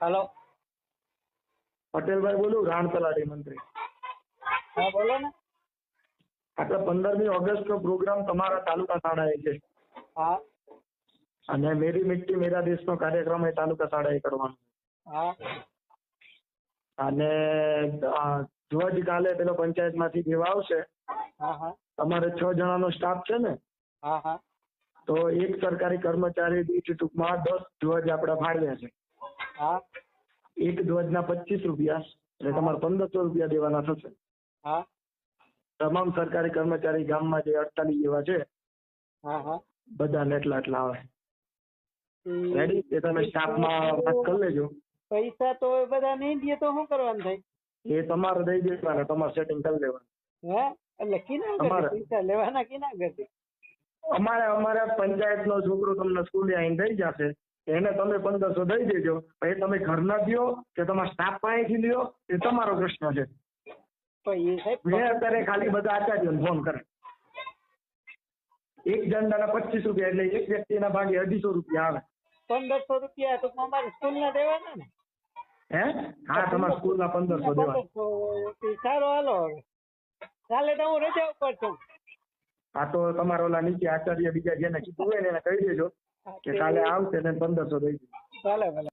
હાલો. પટેલભાઈ બોલું રાણ તલાટી મંત્રી. હા બોલો ને. આપણે પંદરમી ઓગસ્ટનો પ્રોગ્રામ તમારા તાલુકા શાળાએ છે. હા. અને મેરી મિટ્ટી મેરા દેશનો કાર્યક્રમ એ તાલુકા શાળાએ કરવાનો હા. અને ધ્વજ કાલે પેલો પંચાયતમાંથી દેવા આવશે. તમારે છ જણાનો સ્ટાફ છે ને. હા હા. તો એક સરકારી કર્મચારી દીઠ ટૂંકમાં દસ ધ્વજ આપણે ફાળવ્યા છે. હા. એક ધ્વજના પચીસ રૂપિયા. એટલે તમારે પંદરસો રૂપિયા દેવાના થશે. હા. તમામ સરકારી કર્મચારી ગામમાં જે અડતાલીસ જેવા છે હા હા. બધાને એટલા એટલા આવે. રેડી એ તમે સ્ટાફમાં વાત કરી લેજો. પૈસા તો બધા નહીં દે તો શું કરવાનું થાય? એ તમારે દઈ દેવાના તમારે સેટિંગ કરી લેવાનું. હે? એટલે કિના ઘરે અમારે. પૈસા? લેવાના કિના ઘરે? અમારે અમારે પંચાયતનો છોકરો તમને સ્કૂલે આવીને દઈ જશે. એને તમે પંદરસો દઈ દેજો. એ તમે ઘરના દો કે તમારા સ્ટાફ પાસેથી લ્યો એ તમારો પ્રશ્ન છે. મેં અત્યારે ખાલી બધા આચાર્યોને ફોન કરે એક જણના પચીસ રૂપિયા એટલે એક વ્યક્તિના ભાગે અઢીસો રૂપિયા આવે. પંદરસો રૂપિયા તો અમારે સ્કૂલ ના દેવાના ને? હે? હા તમારા સ્કૂલના પંદરસો દેવા પંદરસો એ સારો હાલો હવે. કાલે તો હું રજા ઉપર છું. આ તો તમારો ઓલા નીચે આચાર્ય બીજા જેને કીધું હોય ને એને કહી દેજો કે કાલે આવશે ને પંદરસો દઈ દેજો ભલે ભલે.